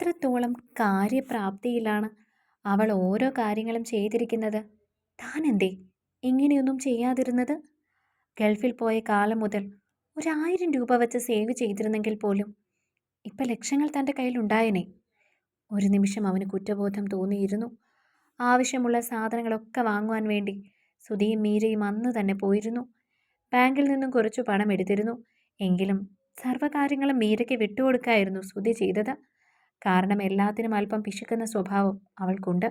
എത്രത്തോളം കാര്യപ്രാപ്തിയിലാണ് അവൾ ഓരോ കാര്യങ്ങളും ചെയ്തിരിക്കുന്നത്? താൻ എന്തേ ഇങ്ങനെയൊന്നും ചെയ്യാതിരുന്നത്? ഗൾഫിൽ പോയ കാലം മുതൽ ഒരായിരം രൂപ വെച്ച് സേവ് ചെയ്തിരുന്നെങ്കിൽ പോലും ഇപ്പം ലക്ഷങ്ങൾ തന്റെ കയ്യിലുണ്ടായനെ ഒരു നിമിഷം അവന് കുറ്റബോധം തോന്നിയിരുന്നു. ആവശ്യമുള്ള സാധനങ്ങളൊക്കെ വാങ്ങുവാൻ വേണ്ടി സുധിയും മീരയും അന്ന് തന്നെ പോയിരുന്നു. ബാങ്കിൽ നിന്നും കുറച്ചു പണം എടുത്തിരുന്നു. എങ്കിലും സർവകാര്യങ്ങളും മീരയ്ക്ക് വിട്ടുകൊടുക്കായിരുന്നു സുധി ചെയ്തത്. കാരണം എല്ലാത്തിനും അല്പം പിശുക്കുന്ന സ്വഭാവം അവൾക്കുണ്ട്.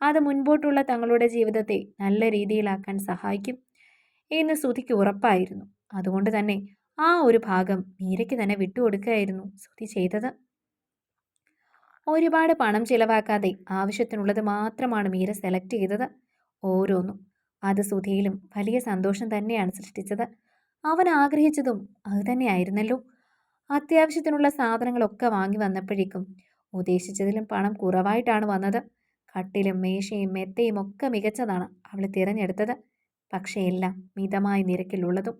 അത് മുൻപോട്ടുള്ള തങ്ങളുടെ ജീവിതത്തെ നല്ല രീതിയിലാക്കാൻ സഹായിക്കും എന്ന് സുധിക്ക് ഉറപ്പായിരുന്നു. അതുകൊണ്ട് തന്നെ ആ ഒരു ഭാഗം മീരയ്ക്ക് തന്നെ വിട്ടുകൊടുക്കുകയായിരുന്നു സുധി ചെയ്തത്. ഒരുപാട് പണം ചിലവാക്കാതെ ആവശ്യത്തിനുള്ളത് മാത്രമാണ് മീര സെലക്ട് ചെയ്തത് ഓരോന്നും. അത് സുധിയിലും വലിയ സന്തോഷം തന്നെയാണ് സൃഷ്ടിച്ചത്. അവൻ ആഗ്രഹിച്ചതും അത് തന്നെയായിരുന്നല്ലോ. അത്യാവശ്യത്തിനുള്ള സാധനങ്ങളൊക്കെ വാങ്ങി വന്നപ്പോഴേക്കും ഉദ്ദേശിച്ചതിലും പണം കുറവായിട്ടാണ് വന്നത്. കട്ടിലും മേശയും മെത്തയും ഒക്കെ മികച്ചതാണ് അവൾ തിരഞ്ഞെടുത്തത്. പക്ഷേ എല്ലാം മിതമായ നിരക്കിലുള്ളതും.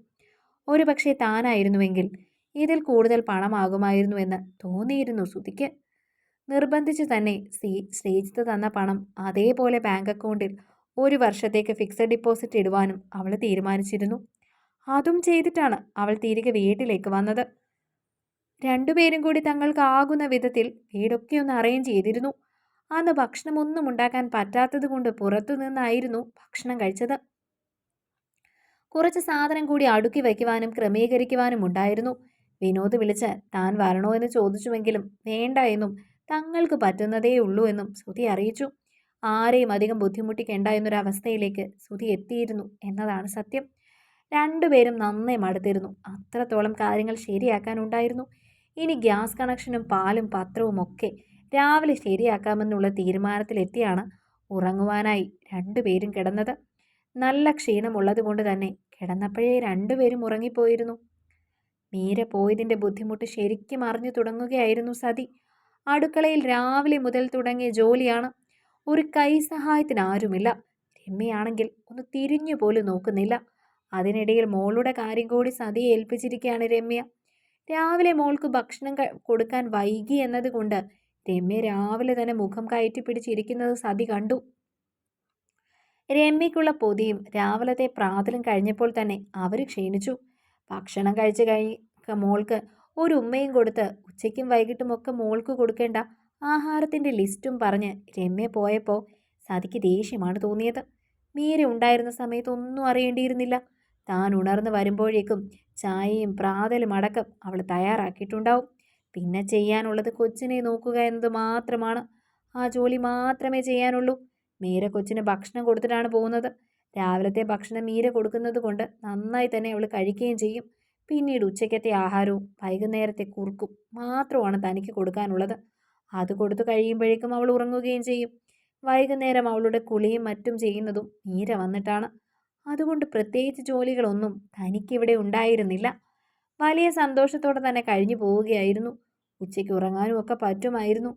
ഒരു പക്ഷേ താനായിരുന്നുവെങ്കിൽ ഇതിൽ കൂടുതൽ പണമാകുമായിരുന്നുവെന്ന് തോന്നിയിരുന്നു സുതിക്ക് നിർബന്ധിച്ച് തന്നെ സീ ശ്രീജിത്ത് തന്ന പണം അതേപോലെ ബാങ്ക് അക്കൗണ്ടിൽ ഒരു വർഷത്തേക്ക് ഫിക്സഡ് ഡിപ്പോസിറ്റ് ഇടുവാനും അവൾ തീരുമാനിച്ചിരുന്നു. അതും ചെയ്തിട്ടാണ് അവൾ തിരികെ വീട്ടിലേക്ക് വന്നത്. രണ്ടുപേരും കൂടി തങ്ങൾക്ക് ആകുന്ന വിധത്തിൽ വീടൊക്കെ ഒന്ന് അറേഞ്ച് ചെയ്തിരുന്നു. അന്ന് ഭക്ഷണമൊന്നും ഉണ്ടാക്കാൻ പറ്റാത്തത് കൊണ്ട് പുറത്തു നിന്നായിരുന്നു ഭക്ഷണം കഴിച്ചത്. കുറച്ച് സാധനം കൂടി അടുക്കി വയ്ക്കുവാനും ക്രമീകരിക്കുവാനും ഉണ്ടായിരുന്നു. വിനോദ് വിളിച്ച് താൻ വരണോ എന്ന് ചോദിച്ചുവെങ്കിലും വേണ്ട എന്നും തങ്ങൾക്ക് പറ്റുന്നതേ ഉള്ളൂ എന്നും ശ്രുതി അറിയിച്ചു. ആരെയും അധികം ബുദ്ധിമുട്ടിക്കേണ്ട എന്നൊരവസ്ഥയിലേക്ക് ശ്രുതി എത്തിയിരുന്നു എന്നതാണ് സത്യം. രണ്ടുപേരും നന്നേ മടുത്തിരുന്നു. അത്രത്തോളം കാര്യങ്ങൾ ശരിയാക്കാനുണ്ടായിരുന്നു ഇനി ഗ്യാസ് കണക്ഷനും പാലും പത്രവും ഒക്കെ രാവിലെ ശരിയാക്കാമെന്നുള്ള തീരുമാനത്തിലെത്തിയാണ് ഉറങ്ങുവാനായി രണ്ടുപേരും കിടന്നത്. നല്ല ക്ഷീണമുള്ളത് കൊണ്ട് തന്നെ കിടന്നപ്പോഴേ രണ്ടുപേരും ഉറങ്ങിപ്പോയിരുന്നു. മീര പോയതിന്റെ ബുദ്ധിമുട്ട് ശരിക്കും അറിഞ്ഞു തുടങ്ങുകയായിരുന്നു സതി. അടുക്കളയിൽ രാവിലെ മുതൽ തുടങ്ങിയ ജോലിയാണ്. ഒരു കൈ സഹായത്തിന് ആരുമില്ല. രമ്യയാണെങ്കിൽ ഒന്ന് തിരിഞ്ഞു പോലും നോക്കുന്നില്ല. അതിനിടയിൽ മോളുടെ കാര്യം കൂടി സതിയെ ഏൽപ്പിച്ചിരിക്കുകയാണ് രമ്യ. രാവിലെ മോൾക്ക് ഭക്ഷണം കൊടുക്കാൻ വൈകി എന്നതുകൊണ്ട് രമ്യ രാവിലെ തന്നെ മുഖം കയറ്റി പിടിച്ചിരിക്കുന്നത് സതി കണ്ടു. രമ്യക്കുള്ള പൊതിയും രാവിലത്തെ പ്രാതലും കഴിഞ്ഞപ്പോൾ തന്നെ അവർ ക്ഷീണിച്ചു. ഭക്ഷണം കഴിച്ച് കഴി മോൾക്ക് ഒരു ഉമ്മയും കൊടുത്ത് ഉച്ചയ്ക്കും വൈകിട്ടും ഒക്കെ മോൾക്ക് കൊടുക്കേണ്ട ആഹാരത്തിന്റെ ലിസ്റ്റും പറഞ്ഞ് രമ്യ പോയപ്പോൾ സതിക്ക് ദേഷ്യമാണ് തോന്നിയത്. മീര ഉണ്ടായിരുന്ന സമയത്ത് ഒന്നും അറിയേണ്ടിയിരുന്നില്ല. താൻ ഉണർന്നു വരുമ്പോഴേക്കും ചായയും പ്രാതലും അടക്കം അവൾ തയ്യാറാക്കിയിട്ടുണ്ടാവും. പിന്നെ ചെയ്യാനുള്ളത് കൊച്ചിനെ നോക്കുക എന്നത് മാത്രമാണ്. ആ ജോലി മാത്രമേ ചെയ്യാനുള്ളൂ. മീര കൊച്ചിന് ഭക്ഷണം കൊടുത്തിട്ടാണ് പോകുന്നത്. രാവിലത്തെ ഭക്ഷണം മീര കൊടുക്കുന്നത് കൊണ്ട് നന്നായി തന്നെ അവൾ കഴിക്കുകയും ചെയ്യും. പിന്നീട് ഉച്ചയ്ക്കത്തെ ആഹാരവും വൈകുന്നേരത്തെ കുറുക്കും മാത്രമാണ് തനിക്ക് കൊടുക്കാനുള്ളത്. അത് കൊടുത്തു കഴിയുമ്പോഴേക്കും അവൾ ഉറങ്ങുകയും ചെയ്യും. വൈകുന്നേരം അവളുടെ കുളിയും മറ്റും ചെയ്യുന്നതും മീര വന്നിട്ടാണ്. അതുകൊണ്ട് പ്രത്യേകിച്ച് ജോലികളൊന്നും തനിക്കിവിടെ ഉണ്ടായിരുന്നില്ല. വലിയ സന്തോഷത്തോടെ തന്നെ കഴിഞ്ഞു പോവുകയായിരുന്നു. ഉച്ചയ്ക്ക് ഉറങ്ങാനും ഒക്കെ പറ്റുമായിരുന്നു.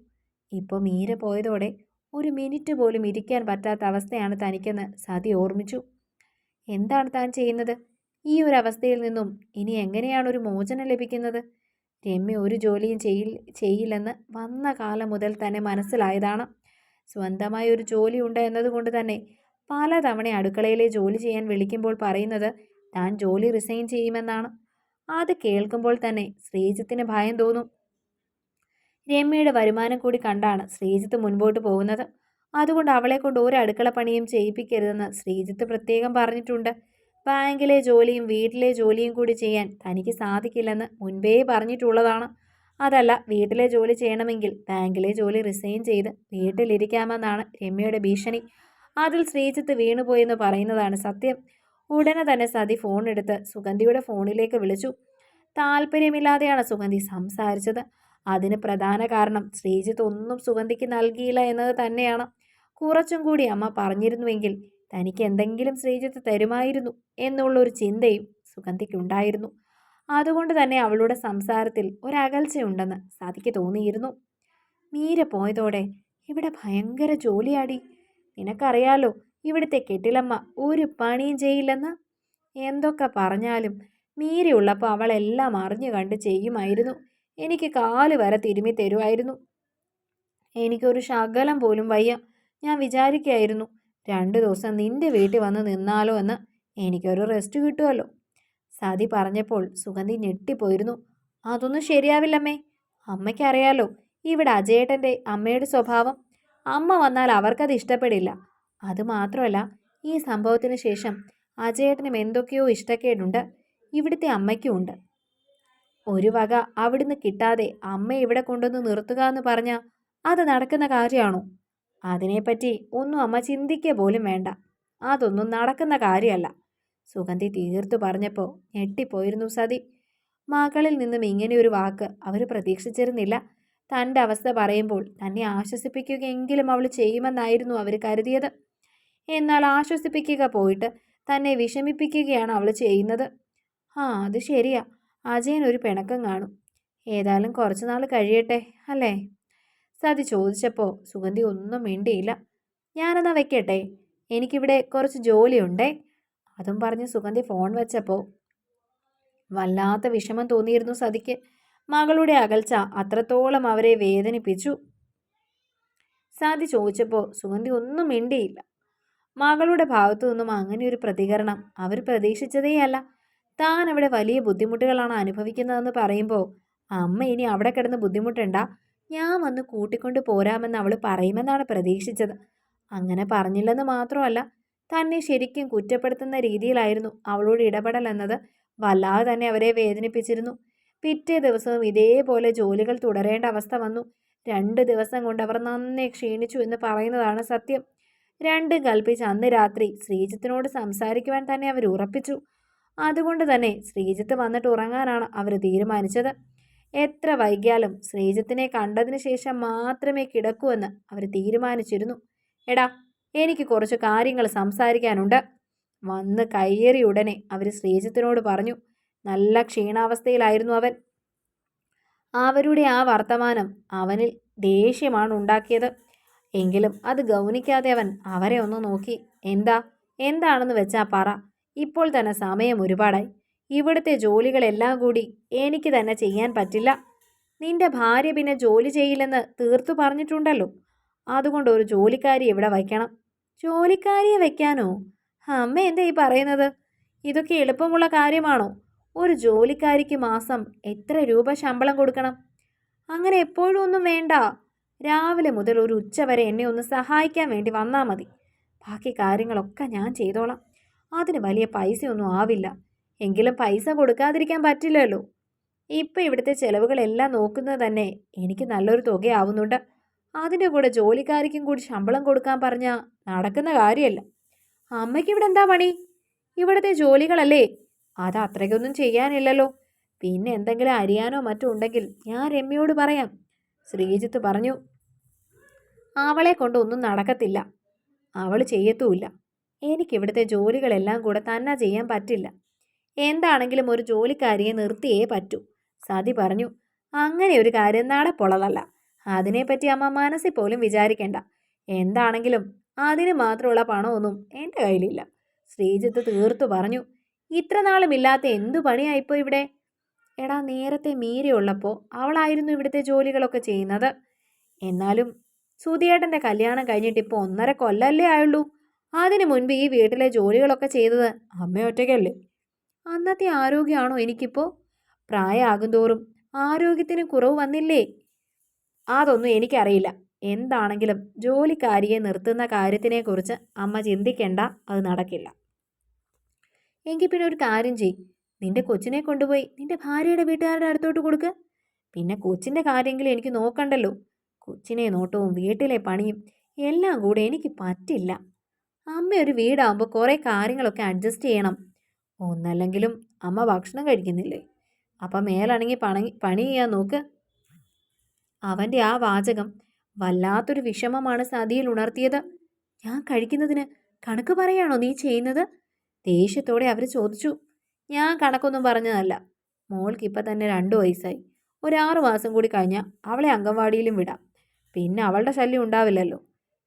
ഇപ്പോൾ മീര പോയതോടെ ഒരു മിനിറ്റ് പോലും ഇരിക്കാൻ പറ്റാത്ത അവസ്ഥയാണ് തനിക്കെന്ന് സതി ഓർമ്മിച്ചു. എന്താണ് താൻ ചെയ്യുന്നത്? ഈ ഒരു അവസ്ഥയിൽ നിന്നും ഇനി എങ്ങനെയാണ് ഒരു മോചനം ലഭിക്കുന്നത്? രമ്യ ഒരു ജോലിയും ചെയ്യിൽ ചെയ്യില്ലെന്ന് വന്ന കാലം മുതൽ തന്നെ മനസ്സിലായതാണ്. സ്വന്തമായി ഒരു ജോലി ഉണ്ട് എന്നതുകൊണ്ട് തന്നെ പലതവണ അടുക്കളയിലെ ജോലി ചെയ്യാൻ വിളിക്കുമ്പോൾ പറയുന്നത് താൻ ജോലി റിസൈൻ ചെയ്യുമെന്നാണ്. അത് കേൾക്കുമ്പോൾ തന്നെ ശ്രീജിത്തിന് ഭയം തോന്നും. രമ്യയുടെ വരുമാനം കൂടി കണ്ടാണ് ശ്രീജിത്ത് മുൻപോട്ട് പോകുന്നത്. അതുകൊണ്ട് അവളെ കൊണ്ട് ഒരു അടുക്കള പണിയും ചെയ്യിപ്പിക്കരുതെന്ന് ശ്രീജിത്ത് പ്രത്യേകം പറഞ്ഞിട്ടുണ്ട്. ബാങ്കിലെ ജോലിയും വീട്ടിലെ ജോലിയും കൂടി ചെയ്യാൻ തനിക്ക് സാധിക്കില്ലെന്ന് മുൻപേ പറഞ്ഞിട്ടുള്ളതാണ്. അതല്ല വീട്ടിലെ ജോലി ചെയ്യണമെങ്കിൽ ബാങ്കിലെ ജോലി റിസൈൻ ചെയ്ത് വീട്ടിലിരിക്കാമെന്നാണ് രമ്യയുടെ ഭീഷണി. അതിൽ ശ്രീജിത്ത് വീണുപോയെന്ന് പറയുന്നതാണ് സത്യം. ഉടനെ തന്നെ സതി ഫോൺ എടുത്ത് സുഗന്ധിയുടെ ഫോണിലേക്ക് വിളിച്ചു. താല്പര്യമില്ലാതെയാണ് സുഗന്ധി സംസാരിച്ചത്. അതിന് പ്രധാന കാരണം ശ്രീജിത്ത് ഒന്നും സുഗന്ധിക്ക് നൽകിയില്ല എന്നത് തന്നെയാണ്. കുറച്ചും കൂടി അമ്മ പറഞ്ഞിരുന്നുവെങ്കിൽ തനിക്ക് എന്തെങ്കിലും ശ്രീജിത്ത് തരുമായിരുന്നു എന്നുള്ളൊരു ചിന്തയും സുഗന്ധിക്കുണ്ടായിരുന്നു. അതുകൊണ്ട് തന്നെ അവളുടെ സംസാരത്തിൽ ഒരകൽച്ചയുണ്ടെന്ന് സതിക്ക് തോന്നിയിരുന്നു. മീര പോയതോടെ ഇവിടെ ഭയങ്കര ജോലിയാടി. നിനക്കറിയാലോ ഇവിടുത്തെ കെട്ടിലമ്മ ഒരു പണിയും ചെയ്യില്ലെന്ന്? എന്തൊക്കെ പറഞ്ഞാലും മീരയുള്ളപ്പോൾ അവളെല്ലാം അറിഞ്ഞു കണ്ട് ചെയ്യുമായിരുന്നു. എനിക്ക് കാൽ വരെ തിരുമ്മി തരുമായിരുന്നു. എനിക്കൊരു ശകലം പോലും വയ്യ. ഞാൻ വിചാരിക്കായിരുന്നു രണ്ട് ദിവസം നിന്റെ വീട്ടിൽ വന്ന് നിന്നാലോ എന്ന് എനിക്കൊരു റെസ്റ്റ് കിട്ടുമല്ലോ. സതി പറഞ്ഞപ്പോൾ സുഗന്ധി ഞെട്ടിപ്പോയിരുന്നു. അതൊന്നും ശരിയാവില്ലമ്മേ. അമ്മയ്ക്കറിയാലോ ഇവിടെ അജയേട്ടന്റെ അമ്മയുടെ സ്വഭാവം അമ്മ വന്നാൽ അവർക്കത് ഇഷ്ടപ്പെടില്ല. അതുമാത്രമല്ല ഈ സംഭവത്തിന് ശേഷം അജയേട്ടനും എന്തൊക്കെയോ ഇഷ്ടക്കേടുണ്ട് ഇവിടുത്തെ അമ്മയ്ക്കും ഉണ്ട്. ഒരു വക അവിടുന്ന് കിട്ടാതെ അമ്മ ഇവിടെ കൊണ്ടുവന്ന് നിർത്തുക എന്ന് പറഞ്ഞാൽ അത് നടക്കുന്ന കാര്യമാണോ? അതിനെപ്പറ്റി ഒന്നും അമ്മ ചിന്തിക്കുക പോലും വേണ്ട. അതൊന്നും നടക്കുന്ന കാര്യമല്ല. സുഗന്ധി തീർത്തു പറഞ്ഞപ്പോൾ ഞെട്ടിപ്പോയിരുന്നു സതി. മകളിൽ നിന്നും ഇങ്ങനെയൊരു വാക്ക് അവർ പ്രതീക്ഷിച്ചിരുന്നില്ല. തന്റെ അവസ്ഥ പറയുമ്പോൾ തന്നെ ആശ്വസിപ്പിക്കുകയെങ്കിലും അവൾ ചെയ്യുമെന്നായിരുന്നു അവർ കരുതിയത്. എന്നാൽ ആശ്വസിപ്പിക്കുക പോയിട്ട് തന്നെ വിഷമിപ്പിക്കുകയാണ് അവൾ ചെയ്യുന്നത്. ആ അത് ശരിയാ. അജയൻ ഒരു പിണക്കം കാണും. ഏതായാലും കുറച്ചു നാൾ കഴിയട്ടെ അല്ലേ? സതി ചോദിച്ചപ്പോൾ സുഗന്ധി ഒന്നും മിണ്ടിയില്ല. ഞാനെന്നാ വെക്കട്ടെ. എനിക്കിവിടെ കുറച്ച് ജോലിയുണ്ടേ. അതും പറഞ്ഞ് സുഗന്ധി ഫോൺ വെച്ചപ്പോൾ വല്ലാത്ത വിഷമം തോന്നിയിരുന്നു സതിക്ക്. മകളുടെ അകൽച്ച അത്രത്തോളം അവരെ വേദനിപ്പിച്ചു. സാധി ചോദിച്ചപ്പോൾ സുഗന്ധി ഒന്നും മിണ്ടിയില്ല. മകളുടെ ഭാഗത്തു നിന്നും അങ്ങനെ ഒരു പ്രതികരണം അവർ പ്രതീക്ഷിച്ചതേയല്ല. താൻ അവിടെ വലിയ ബുദ്ധിമുട്ടുകളാണ് അനുഭവിക്കുന്നതെന്ന് പറയുമ്പോൾ അമ്മ ഇനി അവിടെ കിടന്ന് ബുദ്ധിമുട്ടുണ്ട. ഞാൻ വന്ന് കൂട്ടിക്കൊണ്ട് പോരാമെന്ന് അവൾ പറയുമെന്നാണ് പ്രതീക്ഷിച്ചത്. അങ്ങനെ പറഞ്ഞില്ലെന്ന് മാത്രമല്ല തന്നെ ശരിക്കും കുറ്റപ്പെടുത്തുന്ന രീതിയിലായിരുന്നു അവളോട് ഇടപെടൽ എന്നത്. വല്ലാതെ തന്നെ അവരെ വേദനിപ്പിച്ചിരുന്നു. പിറ്റേ ദിവസവും ഇതേപോലെ ജോലികൾ തുടരേണ്ട അവസ്ഥ വന്നു. രണ്ട് ദിവസം കൊണ്ട് അവർ നന്നേ ക്ഷീണിച്ചു എന്ന് പറയുന്നതാണ് സത്യം. രണ്ടും കൽപ്പിച്ച് അന്ന് രാത്രി ശ്രീജിത്തിനോട് സംസാരിക്കുവാൻ തന്നെ അവർ ഉറപ്പിച്ചു. അതുകൊണ്ട് തന്നെ ശ്രീജിത്ത് വന്നിട്ട് ഉറങ്ങാനാണ് അവർ തീരുമാനിച്ചത്. എത്ര വൈകിയാലും ശ്രീജിത്തിനെ കണ്ടതിന് ശേഷം മാത്രമേ കിടക്കൂ എന്ന് അവർ തീരുമാനിച്ചിരുന്നു. എടാ എനിക്ക് കുറച്ച് കാര്യങ്ങൾ സംസാരിക്കാനുണ്ട്. വന്ന് കയ്യേറി ഉടനെ അവർ ശ്രീജിത്തിനോട് പറഞ്ഞു നല്ല ക്ഷീണാവസ്ഥയിലായിരുന്നു അവൻ. അവരുടെ ആ വർത്തമാനം അവനിൽ ദേഷ്യമാണ് ഉണ്ടാക്കിയത്. എങ്കിലും അത് ഗൗനിക്കാതെ അവൻ അവരെ ഒന്ന് നോക്കി. എന്താ? എന്താണെന്ന് വെച്ചാൽ പറ. ഇപ്പോൾ തന്നെ സമയം ഒരുപാടായി. ഇവിടുത്തെ ജോലികളെല്ലാം കൂടി എനിക്ക് തന്നെ ചെയ്യാൻ പറ്റില്ല. നിന്റെ ഭാര്യ പിന്നെ ജോലി ചെയ്യില്ലെന്ന് തീർത്തു പറഞ്ഞിട്ടുണ്ടല്ലോ. അതുകൊണ്ട് ഒരു ജോലിക്കാരി ഇവിടെ വയ്ക്കണം. ജോലിക്കാരിയെ വയ്ക്കാനോ? അമ്മ എന്താ ഈ പറയുന്നത്? ഇതൊക്കെ എളുപ്പമുള്ള കാര്യമാണോ? ഒരു ജോലിക്കാരിക്ക് മാസം എത്ര രൂപ ശമ്പളം കൊടുക്കണം? അങ്ങനെ എപ്പോഴും ഒന്നും വേണ്ട. രാവിലെ മുതൽ ഒരു ഉച്ച വരെ എന്നെ ഒന്ന് സഹായിക്കാൻ വേണ്ടി വന്നാൽ മതി. ബാക്കി കാര്യങ്ങളൊക്കെ ഞാൻ ചെയ്തോളാം. അതിന് വലിയ പൈസയൊന്നും ആവില്ല. എങ്കിലും പൈസ കൊടുക്കാതിരിക്കാൻ പറ്റില്ലല്ലോ. ഇപ്പം ഇവിടുത്തെ ചിലവുകളെല്ലാം നോക്കുന്നത് തന്നെ എനിക്ക് നല്ലൊരു തുകയാവുന്നുണ്ട്. അതിന്റെ കൂടെ ജോലിക്കാരിക്കും കൂടി ശമ്പളം കൊടുക്കാൻ പറഞ്ഞാൽ നടക്കുന്ന കാര്യമല്ല അമ്മയ്ക്ക് ഇവിടെ എന്താ പണി? ഇവിടുത്തെ ജോലികളല്ലേ അത് അത്രയ്ക്കൊന്നും ചെയ്യാനില്ലല്ലോ. പിന്നെ എന്തെങ്കിലും അരിയാനോ മറ്റോ ഉണ്ടെങ്കിൽ ഞാൻ രമ്യയോട് പറയാം. ശ്രീജിത്ത് പറഞ്ഞു അവളെ കൊണ്ടൊന്നും നടക്കത്തില്ല. അവൾ ചെയ്യത്തുമില്ല. എനിക്കിവിടുത്തെ ജോലികളെല്ലാം കൂടെ തന്നെ ചെയ്യാൻ പറ്റില്ല. എന്താണെങ്കിലും ഒരു ജോലിക്കാരിയെ നിർത്തിയേ പറ്റൂ. സതി പറഞ്ഞു അങ്ങനെ ഒരു കാര്യം നടപ്പുള്ളതല്ല. അതിനെപ്പറ്റി അമ്മ മനസ്സിൽ പോലും വിചാരിക്കേണ്ട. എന്താണെങ്കിലും അതിന് മാത്രമുള്ള പണമൊന്നും എന്റെ കയ്യിലില്ല. ശ്രീജിത്ത് തീർത്തു പറഞ്ഞു ഇത്ര നാളും ഇല്ലാത്ത എന്തു പണിയായിപ്പോ ഇവിടെ? എടാ നേരത്തെ മീരെ ഉള്ളപ്പോൾ അവളായിരുന്നു ഇവിടുത്തെ ജോലികളൊക്കെ ചെയ്യുന്നത്. എന്നാലും സുധിയേട്ടന്റെ കല്യാണം കഴിഞ്ഞിട്ട് ഇപ്പോൾ ഒന്നര കൊല്ലല്ലേ ആയുള്ളൂ. അതിനു മുൻപ് ഈ വീട്ടിലെ ജോലികളൊക്കെ ചെയ്തത് അമ്മ ഒറ്റയ്ക്കല്ലേ? അന്നത്തെ ആരോഗ്യമാണോ എനിക്കിപ്പോൾ പ്രായമാകും തോറും ആരോഗ്യത്തിന് കുറവ് വന്നില്ലേ? അതൊന്നും എനിക്കറിയില്ല. എന്താണെങ്കിലും ജോലിക്കാരിയെ നിർത്തുന്ന കാര്യത്തിനെക്കുറിച്ച് അമ്മ ചിന്തിക്കേണ്ട. അത് നടക്കില്ല. എങ്കിൽ പിന്നെ ഒരു കാര്യം ചെയ് നിന്റെ കൊച്ചിനെ കൊണ്ടുപോയി നിന്റെ ഭാര്യയുടെ വീട്ടുകാരുടെ അടുത്തോട്ട് കൊടുക്ക്. പിന്നെ കൊച്ചിന്റെ കാര്യമെങ്കിലും എനിക്ക് നോക്കണ്ടല്ലോ. കൊച്ചിനെ നോട്ടവും വീട്ടിലെ പണിയും എല്ലാം കൂടെ എനിക്ക് പറ്റില്ല. അമ്മ ഒരു വീടാകുമ്പോൾ കുറേ കാര്യങ്ങളൊക്കെ അഡ്ജസ്റ്റ് ചെയ്യണം. ഒന്നല്ലെങ്കിലും അമ്മ ഭക്ഷണം കഴിക്കുന്നില്ലേ? അപ്പം മേലാണെങ്കിൽ പണി പണി ചെയ്യാൻ നോക്ക്. അവന്റെ ആ വാചകം വല്ലാത്തൊരു വിഷമമാണ് സതിയിൽ ഉണർത്തിയത്. ഞാൻ കഴിക്കുന്നതിന് കണക്ക് പറയാണോ നീ ചെയ്യുന്നത്? ദേഷ്യത്തോടെ അവർ ചോദിച്ചു. ഞാൻ കണക്കൊന്നും പറഞ്ഞതല്ല. മോൾക്ക് ഇപ്പം തന്നെ രണ്ട് വയസ്സായി. ഒരാറു മാസം കൂടി കഴിഞ്ഞാൽ അവളെ അംഗൻവാടിയിലും വിടാം. പിന്നെ അവളുടെ ശല്യം ഉണ്ടാവില്ലല്ലോ.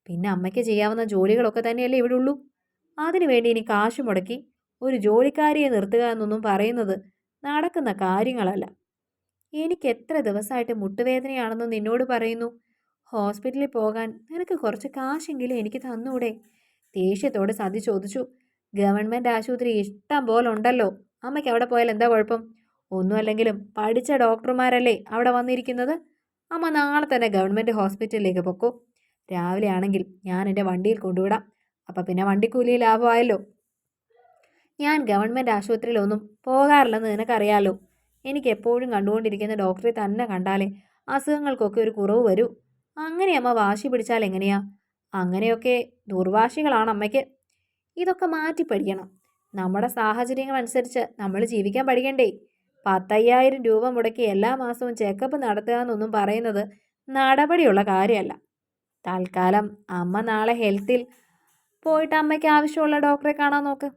പിന്നെ അമ്മയ്ക്ക് ചെയ്യാവുന്ന ജോലികളൊക്കെ തന്നെയല്ലേ ഇവിടെ ഉള്ളൂ അതിനു വേണ്ടി ഇനി കാശ് മുടക്കി ഒരു ജോലിക്കാരിയെ നിർത്തുക എന്നൊന്നും പറയുന്നത് നടക്കുന്ന കാര്യങ്ങളല്ല. എനിക്ക് എത്ര ദിവസമായിട്ട് മുട്ടുവേദനയാണെന്ന് നിന്നോട് പറയുന്നു. ഹോസ്പിറ്റലിൽ പോകാൻ നിനക്ക് കുറച്ച് കാശെങ്കിലും എനിക്ക് തന്നൂടെ. ദേഷ്യത്തോട് സതി ചോദിച്ചു. ഗവൺമെന്റ് ആശുപത്രി ഇഷ്ടം പോലെ ഉണ്ടല്ലോ. അമ്മയ്ക്ക് അവിടെ പോയാൽ എന്താ കുഴപ്പം? ഒന്നുമല്ലെങ്കിലും പഠിച്ച ഡോക്ടർമാരല്ലേ അവിടെ വന്നിരിക്കുന്നത്? അമ്മ നാളെ തന്നെ ഗവൺമെന്റ് ഹോസ്പിറ്റലിലേക്ക് പൊക്കോ. രാവിലെ ആണെങ്കിൽ ഞാൻ എന്റെ വണ്ടിയിൽ കൊണ്ടുവിടാം. അപ്പം പിന്നെ വണ്ടിക്കൂലി ലാഭമായല്ലോ. ഞാൻ ഗവൺമെന്റ് ആശുപത്രിയിലൊന്നും പോകാറില്ലെന്ന് നിനക്കറിയാലോ. എനിക്ക് എപ്പോഴും കണ്ടുകൊണ്ടിരിക്കുന്ന ഡോക്ടറെ തന്നെ കണ്ടാലേ അസുഖങ്ങൾക്കൊക്കെ ഒരു കുറവ് വരൂ. അങ്ങനെ അമ്മ വാശി പിടിച്ചാൽ എങ്ങനെയാ? അങ്ങനെയൊക്കെ ദുർവാശികളാണ് അമ്മയ്ക്ക്. ഇതൊക്കെ മാറ്റി പഠിക്കണം. നമ്മുടെ സാഹചര്യങ്ങൾ അനുസരിച്ച് നമ്മൾ ജീവിക്കാൻ പഠിക്കണ്ടേ. പത്തയ്യായിരം രൂപ മുടക്കി എല്ലാ മാസവും ചെക്കപ്പ് നടത്തുക എന്നൊന്നും പറയുന്നത് നടപടിയുള്ള കാര്യമല്ല. തൽക്കാലം അമ്മ നാളെ ഹെൽത്തിൽ പോയിട്ട് അമ്മയ്ക്ക് ആവശ്യമുള്ള ഡോക്ടറെ കാണാൻ നോക്ക്.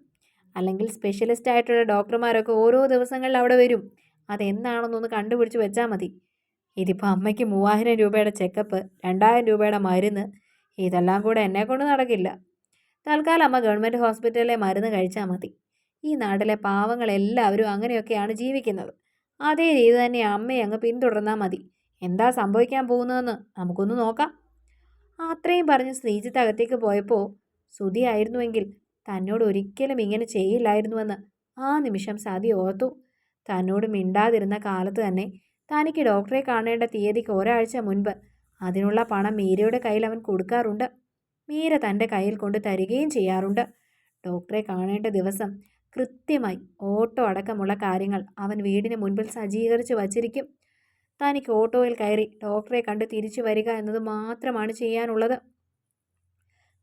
അല്ലെങ്കിൽ സ്പെഷ്യലിസ്റ്റ് ആയിട്ടുള്ള ഡോക്ടർമാരൊക്കെ ഓരോ ദിവസങ്ങളിൽ അവിടെ വരും. അതെന്താണെന്നൊന്ന് കണ്ടുപിടിച്ച് വെച്ചാൽ മതി. ഇതിപ്പോൾ അമ്മയ്ക്ക് മൂവായിരം രൂപയുടെ ചെക്കപ്പ് രണ്ടായിരം രൂപയുടെ മരുന്ന് ഇതെല്ലാം കൂടെ എന്നെ കൊണ്ട് നടക്കില്ല. തൽക്കാലം അമ്മ ഗവൺമെന്റ് ഹോസ്പിറ്റലിലെ മരുന്ന് കഴിച്ചാൽ മതി. ഈ നാട്ടിലെ പാവങ്ങളെല്ലാവരും അങ്ങനെയൊക്കെയാണ് ജീവിക്കുന്നത്. അതേ രീതി തന്നെ അമ്മയെ അങ്ങ് പിന്തുടർന്നാൽ മതി. എന്താ സംഭവിക്കാൻ പോകുന്നതെന്ന് നമുക്കൊന്ന് നോക്കാം. അത്രയും പറഞ്ഞ് ശ്രീജിത്ത് അകത്തേക്ക് പോയപ്പോൾ ശ്രുതിയായിരുന്നുവെങ്കിൽ തന്നോട് ഒരിക്കലും ഇങ്ങനെ ചെയ്യില്ലായിരുന്നുവെന്ന് ആ നിമിഷം സതി ഓർത്തു. തന്നോട് മിണ്ടാതിരുന്ന കാലത്ത് തന്നെ തനിക്ക് ഡോക്ടറെ കാണേണ്ട തീയതിക്ക് ഒരാഴ്ച മുൻപ് അതിനുള്ള പണം മീരയുടെ കയ്യിൽ അവൻ കൊടുക്കാറുണ്ട്. മീര തന്റെ കയ്യിൽ കൊണ്ട് തരികയും ചെയ്യാറുണ്ട്. ഡോക്ടറെ കാണേണ്ട ദിവസം കൃത്യമായി ഓട്ടോ അടക്കമുള്ള കാര്യങ്ങൾ അവൻ വീടിന് മുൻപിൽ സജ്ജീകരിച്ച് വച്ചിരിക്കും. തനിക്ക് ഓട്ടോയിൽ കയറി ഡോക്ടറെ കണ്ട് തിരിച്ചു വരിക എന്നത് മാത്രമാണ് ചെയ്യാനുള്ളത്.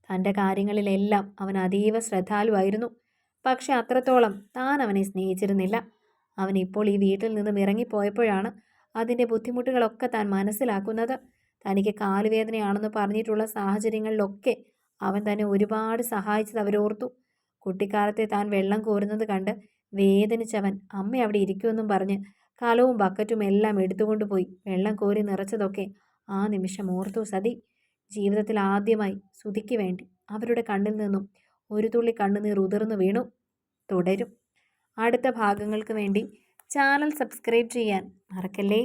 തന്റെ കാര്യങ്ങളിലെല്ലാം അവൻ അതീവ ശ്രദ്ധാലുവായിരുന്നു. പക്ഷെ അത്രത്തോളം താൻ അവനെ സ്നേഹിച്ചിരുന്നില്ല. അവൻ ഇപ്പോൾ ഈ വീട്ടിൽ നിന്നും ഇറങ്ങിപ്പോയപ്പോഴാണ് അതിന്റെ ബുദ്ധിമുട്ടുകളൊക്കെ താൻ മനസ്സിലാക്കുന്നത്. തനിക്ക് കാലുവേദനയാണെന്ന് പറഞ്ഞിട്ടുള്ള സാഹചര്യങ്ങളിലൊക്കെ അവൻ തന്നെ ഒരുപാട് സഹായിച്ചത് അവരോർത്തു. കുട്ടിക്കാലത്തെ താൻ വെള്ളം കോരുന്നത് കണ്ട് വേദനിച്ചവൻ അമ്മ അവിടെ ഇരിക്കുമെന്നും പറഞ്ഞ് കലവും ബക്കറ്റും എല്ലാം എടുത്തുകൊണ്ടുപോയി വെള്ളം കോരി നിറച്ചതൊക്കെ ആ നിമിഷം ഓർത്തു സതി. ജീവിതത്തിൽ ആദ്യമായി സുതിക്ക് വേണ്ടി അവരുടെ കണ്ണിൽ നിന്നും ഒരു തുള്ളി കണ്ണുനീർ ഉതിർന്നു വീണു. തുടരും. അടുത്ത ഭാഗങ്ങൾക്ക് വേണ്ടി ചാനൽ സബ്സ്ക്രൈബ് ചെയ്യാൻ മറക്കല്ലേ?